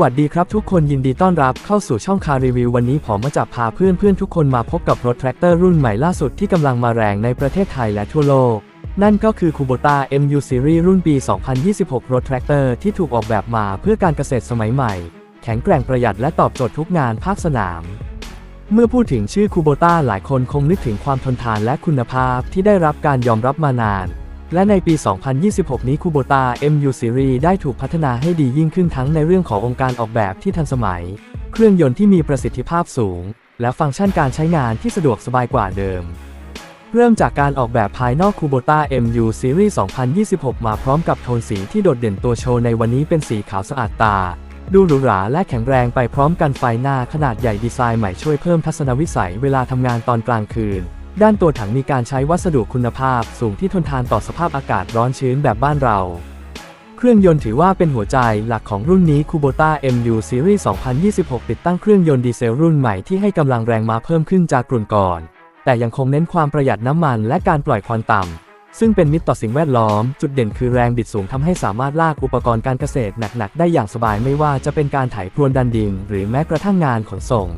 วัสดีครับทุกคนยินดีต้อนรับเข้าสู่ช่องคารีวิว วันนี้ผมมาจับพาเพื่อนเพื่อนทุกคนมาพบกับรถแทรกเตอร์รุ่นใหม่ล่าสุดที่กำลังมาแรงในประเทศไทยและทั่วโลก นั่นก็คือ Kubota MU Series รุ่นปี 2026 รถแทรกเตอร์ที่ถูกออกแบบมาเพื่อการเกษตรสมัยใหม่ แข็งแกร่งประหยัดและตอบโจทย์ทุกงานภาคสนาม เมื่อพูดถึงชื่อคูโบต้าหลายคนคงนึกถึงความทนทานและคุณภาพที่ได้รับการยอมรับมานาน และในปี 2026 นี้คูโบต้า MU Series ได้ถูกพัฒนาให้ดียิ่งขึ้นทั้งในเรื่องขององค์การออกแบบที่ทันสมัย เครื่องยนต์ที่มีประสิทธิภาพสูง และฟังก์ชันการใช้งานที่สะดวกสบายกว่าเดิม เริ่มจากการออกแบบภายนอก Kubota MU Series 2026 มาพร้อมกับโทนสีที่โดดเด่นตัวโชว์ในวันนี้เป็นสีขาวสะอาดตา ดูหรูหราและแข็งแรงไปพร้อมกันไฟหน้าขนาดใหญ่ดีไซน์ใหม่ช่วยเพิ่มทัศนวิสัยเวลาทำงานตอนกลางคืน ด้านตัวถังมีการใช้วัสดุคุณภาพสูงที่ทนทานต่อสภาพอากาศร้อนชื้นแบบบ้านเรา เครื่องยนต์ถือว่าเป็นหัวใจหลักของรุ่นนี้ Kubota MU Series 2026 ติดตั้งเครื่องยนต์ดีเซลรุ่นใหม่ที่ให้กำลังแรงมาเพิ่มขึ้นจากรุ่นก่อน แต่ยังคงเน้นความประหยัดน้ำมันและการปล่อยควันต่ำ ซึ่งเป็นมิตรต่อสิ่งแวดล้อม จุดเด่นคือแรงบิดสูงทำให้สามารถลากอุปกรณ์การเกษตรหนักๆ ได้อย่างสบายไม่ว่าจะเป็นการไถพรวนดันดินหรือแม้กระทั่งงานขนส่ง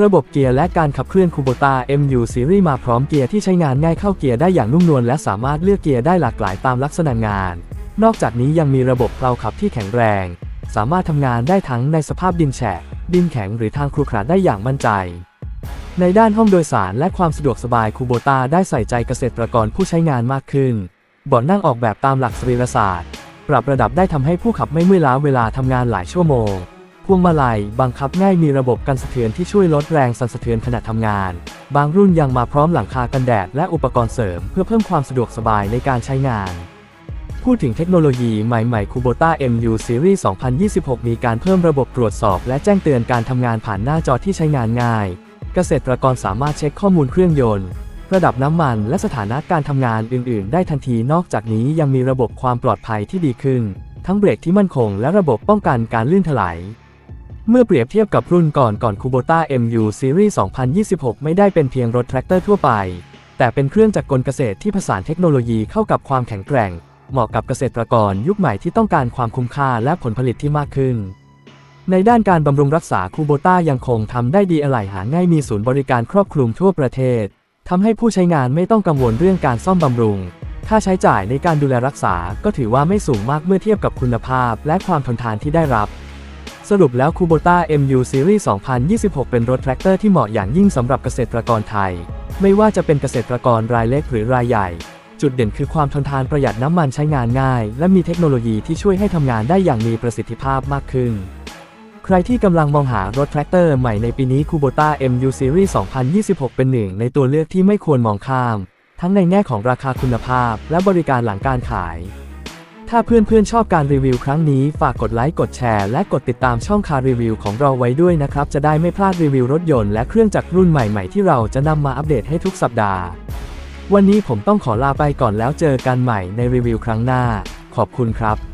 ระบบเกียร์และการขับเคลื่อน Kubota MU Series มาพร้อมเกียร์ที่ใช้งานง่ายเข้าเกียร์ได้อย่างนุ่มนวลและสามารถเลือกเกียร์ได้หลากหลายตามลักษณะงาน นอกจากนี้ยังมีระบบเพลาขับที่แข็งแรง สามารถทำงานได้ทั้งในสภาพดินแฉะดินแข็งหรือทางครุขระได้อย่างมั่นใจ ในด้านห้องโดยสารและความสะดวกสบายคูโบตาได้ใส่ใจเกษตรกรผู้ใช้งานมากขึ้นเบาะนั่งออกแบบตามหลักสรีรศาสตร์ ปรับระดับได้ทำให้ผู้ขับไม่เมื่อยล้าเวลาทำงานหลายชั่วโมง พวงมาลัยบังคับง่ายมีระบบกันสะเทือนที่ช่วยลดแรงสั่นสะเทือนขณะทำงาน บางรุ่นยังมาพร้อมหลังคากันแดดและอุปกรณ์เสริมเพื่อเพิ่มความสะดวกสบายในการใช้งาน พูดถึงเทคโนโลยีใหม่ๆ Kubota MU Series 2026 มีการเพิ่มระบบตรวจสอบ และแจ้งเตือนการทำงานผ่านหน้าจอที่ใช้งานง่าย เกษตรกรสามารถเช็คข้อมูลเครื่องยนต์ ระดับน้ำมัน และสถานะการทำงานอื่น ๆ ได้ทันที นอกจากนี้ยังมีระบบความปลอดภัยที่ดีขึ้น ทั้งเบรกที่มั่นคง และระบบป้องกันการลื่นถลาย เมื่อเปรียบเทียบกับรุ่นก่อนก่อน Kubota MU Series 2026 ไม่ได้เป็นเพียงรถแทรกเตอร์ทั่วไป แต่เป็นเครื่องจักรกลเกษตรที่ผสานเทคโนโลยีเข้ากับความแข็งแกร่ง เหมาะกับเกษตรกรยุคใหม่ที่ต้องการความคุ้มค่าและผลผลิตที่มากขึ้น ในด้านการบำรุงรักษาคูโบต้ายังคงทำได้ดีอะไหล่หาง่ายมีศูนย์บริการครอบคลุมทั่วประเทศทำให้ผู้ใช้งานไม่ต้องกังวลเรื่องการซ่อมบำรุง ค่าใช้จ่ายในการดูแลรักษาก็ถือว่าไม่สูงมากเมื่อเทียบกับคุณภาพและความทนทานที่ได้รับ สรุปแล้ว Kubota MU Series 2026 เป็นรถแทรกเตอร์ที่เหมาะอย่างยิ่งสำหรับเกษตรกรไทย ไม่ว่าจะเป็นเกษตรกรรายเล็กหรือรายใหญ่ จุดเด่นคือความทนทานประหยัดน้ำมันใช้งานง่าย และมีเทคโนโลยีที่ช่วยให้ทำงานได้อย่างมีประสิทธิภาพมากขึ้น ใครที่กำลังมองหารถแทรกเตอร์ใหม่ในปีนี้ Kubota MU Series 2026 เป็นหนึ่งในตัวเลือกที่ไม่ควรมองข้าม ทั้งในแง่ของราคาคุณภาพ และบริการหลังการขาย ถ้าเพื่อนๆชอบการรีวิวครั้งนี้ฝากกดไลค์กดแชร์และกดติดตามช่องคารีวิวของเราไว้ด้วยนะครับ จะได้ไม่พลาดรีวิวรถยนต์และเครื่องจักรรุ่นใหม่ๆที่เราจะนำมาอัปเดตให้ทุกสัปดาห์ วันนี้ผมต้องขอลาไปก่อนแล้วเจอกันใหม่ในรีวิวครั้งหน้า ขอบคุณครับ